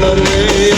നന്ദി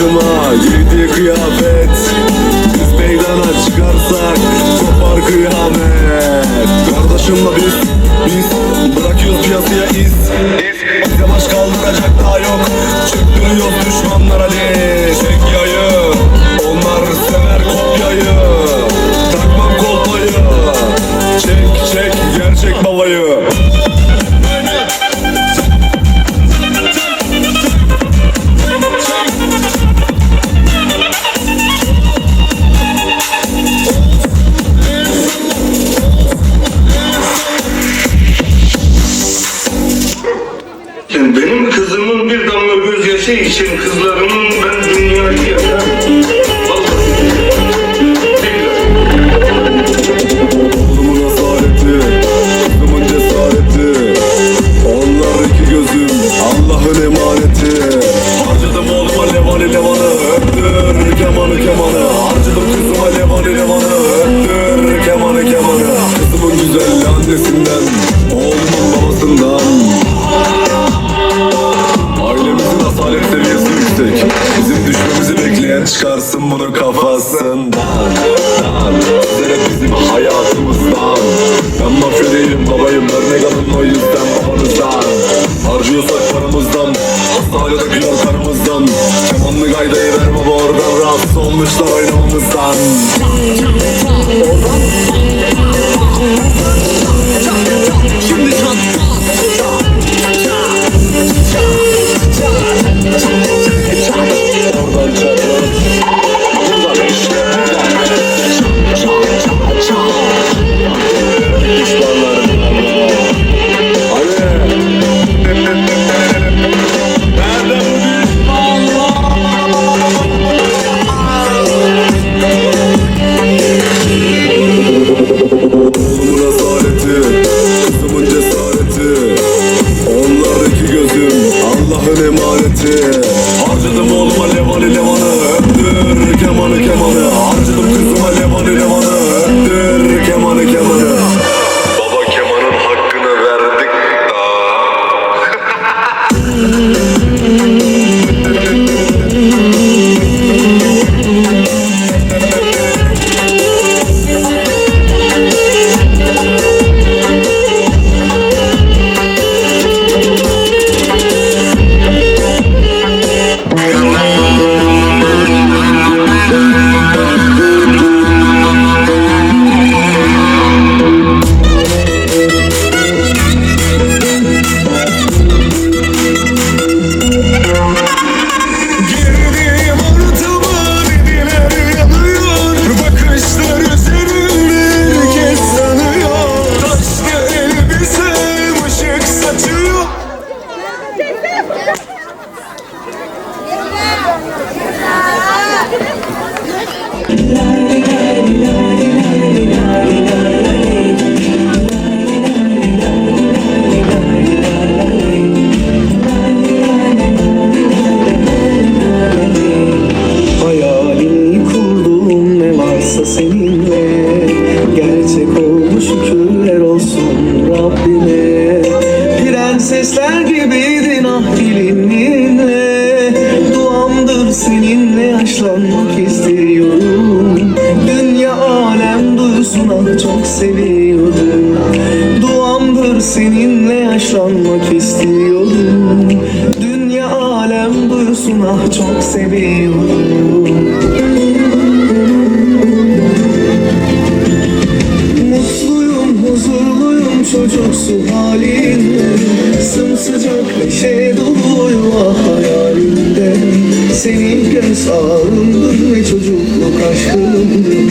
başıma Giydiği kıyafet. Biz meydana çıkarsak Kopar kıyamet. Kardeşimle biz Biz bırakıyoruz piyasaya iz. Bize baş kaldıracak daha yok. Çöktürüyoruz düşmanlara diz Çek yayı. Ay annesinden Oğlumun babasından. Ailemizin asalet seviyesi yüksek. Bizim düşmemizi bekleyen çıkarsın bunu kafasından. Sizlere bizim hayatımızdan. Ben mafya değilim babayım Örnek alın o yüzden babanızdan. Harcıyorsak paramızdan Hastanedeki yollarımızdan Kemanlı gaydayı ver baba oradan Rahatsız olmuşlar oynamamızdan. Oradan çocuksu halinle Sımsıcak neşe doluyum ah hayalimde. Senin göz ağrımdın ve çocukluk aşkımdın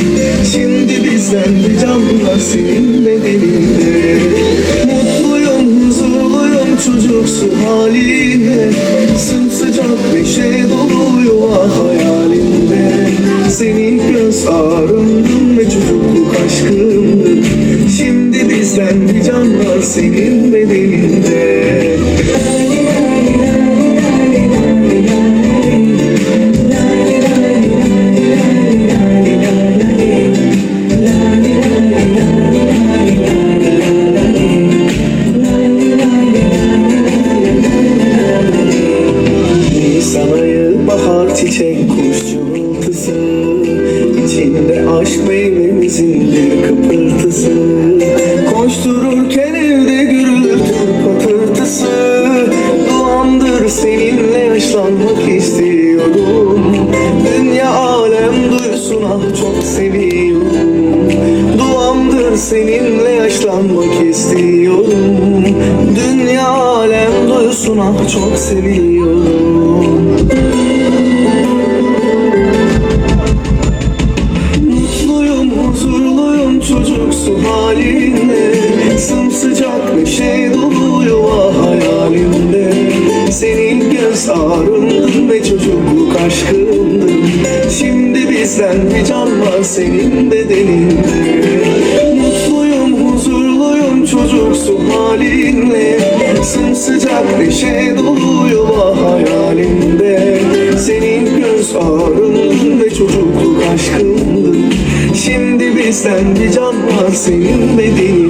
Şimdi bizden de canlar senin bedeninde. Mutluyum, huzurluyum çocuksu halinle Sımsıcak neşe doluyum ah hayalimde. Senin göz ağrımdın ve can duysun ah çok seviyorum. Duamdır seninle yaşlanmak istiyorum. Dünya alem duysun ah çok seviyorum halinle Sımsıcak neşe doluyor ah hayalimde Senin göz ağrımdın ve çocukluk aşkımdın Şimdi bizden bir can var senin bedeninde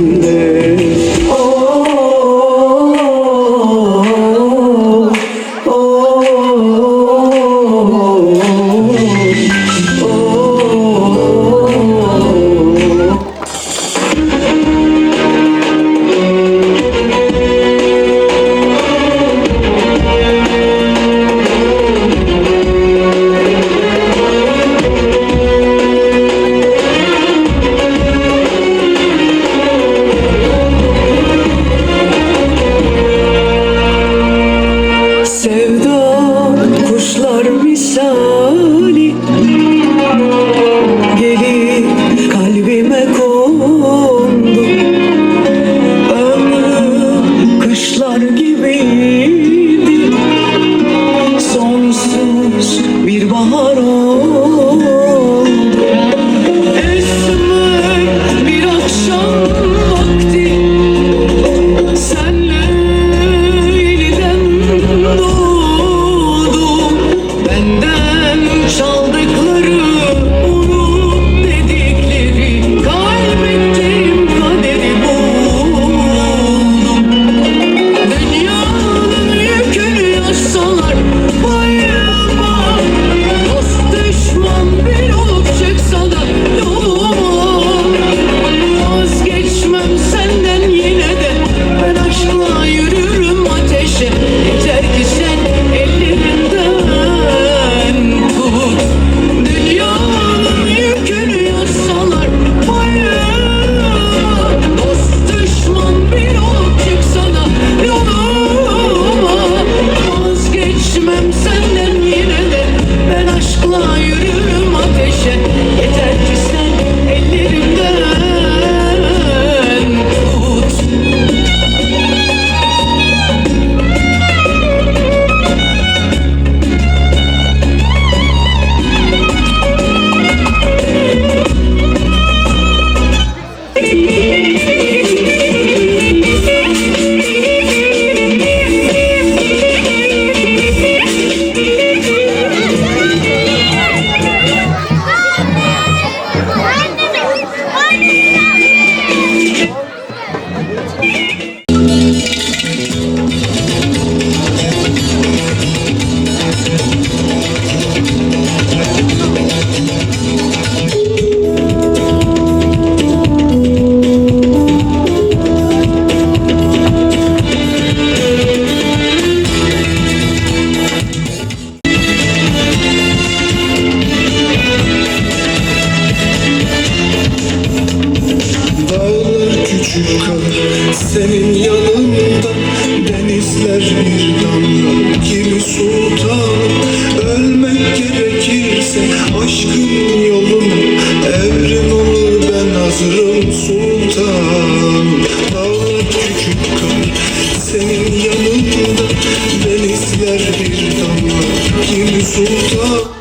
Denizler bir damla Kim sultan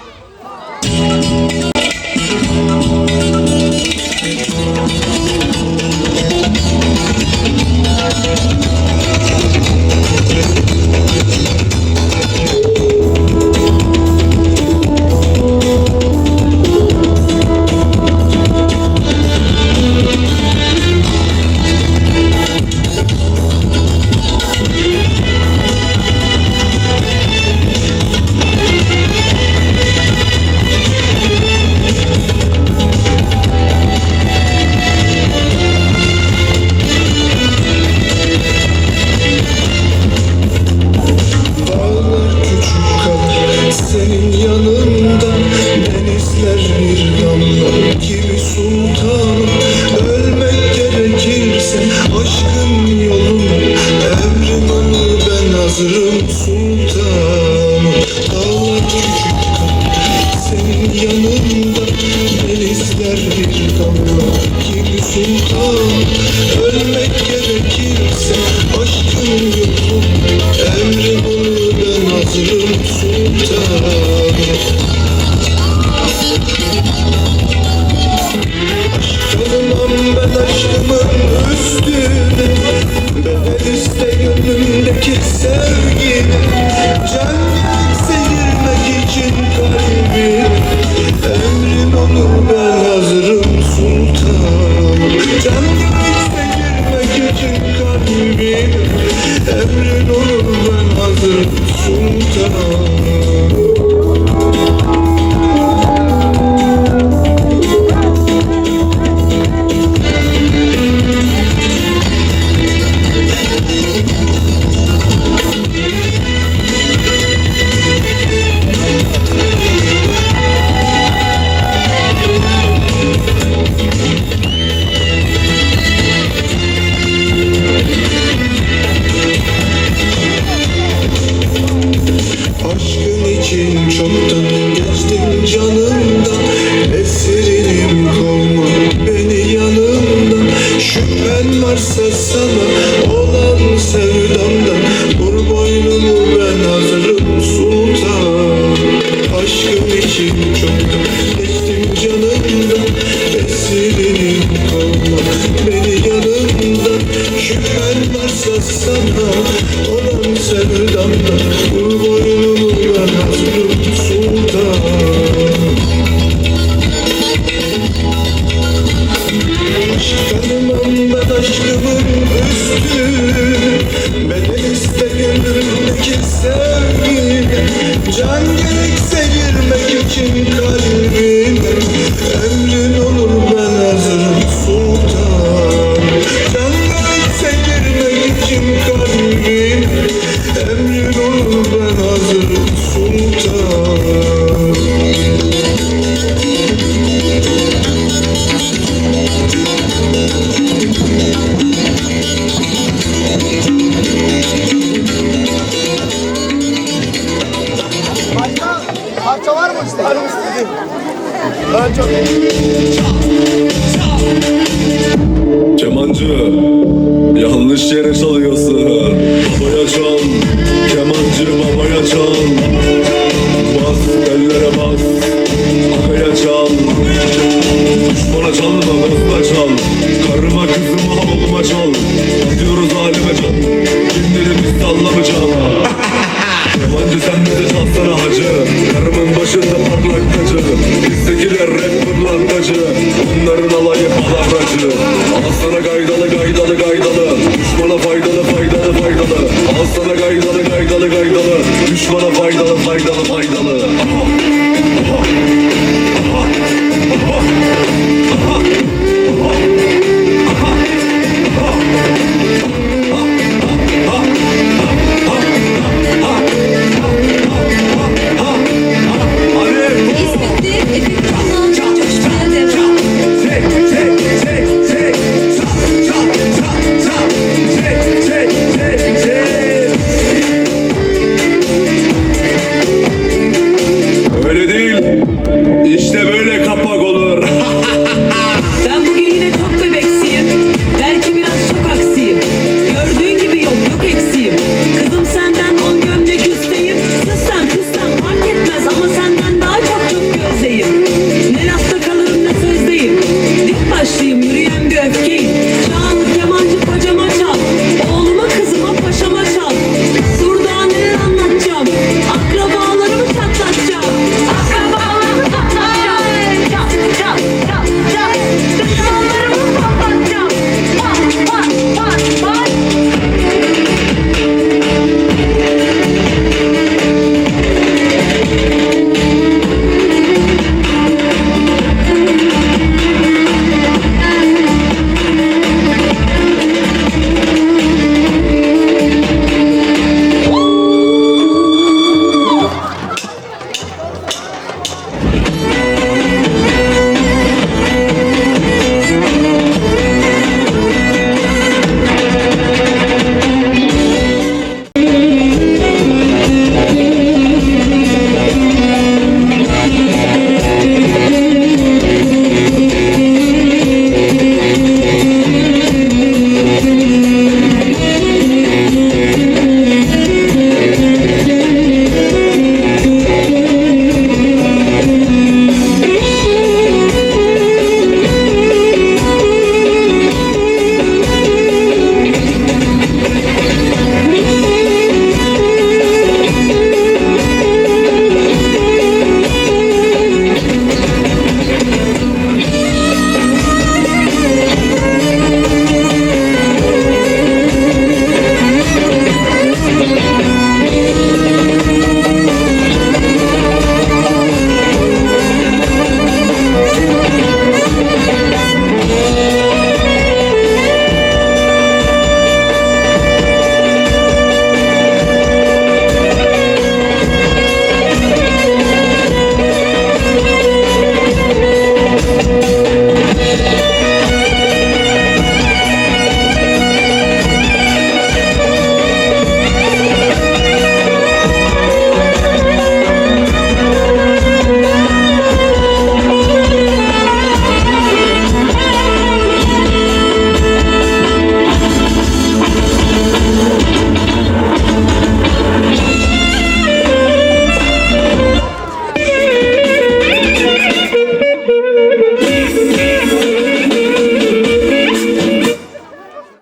Ölmek gerekirse aşkın yolunda. Emrim olur ben hazırım sultan Emrin olur ben hazırım sultan Parça var mı işte? Var mı istediğin? Ben çok Kemancı yanlış yere çalıyorsun. Babaya çal Kemancı babaya çal. Bas ellere bas Akaya çal. Düşmana çalma hızla çal. Karıma kızıma havluma çal. Gidiyoruz aleme çal. Kimleri biz sallamayacağım çalsana hacı Karımın başında parlak tacı. Bizdekiler rap pırlantacı Onların alayı palavracı Al sana gaydalı gaydalı gaydalı. Düşmana faydalı faydalı faydalı. Al sana gaydalı gaydalı gaydalı. Düşmana faydalı faydalı faydalı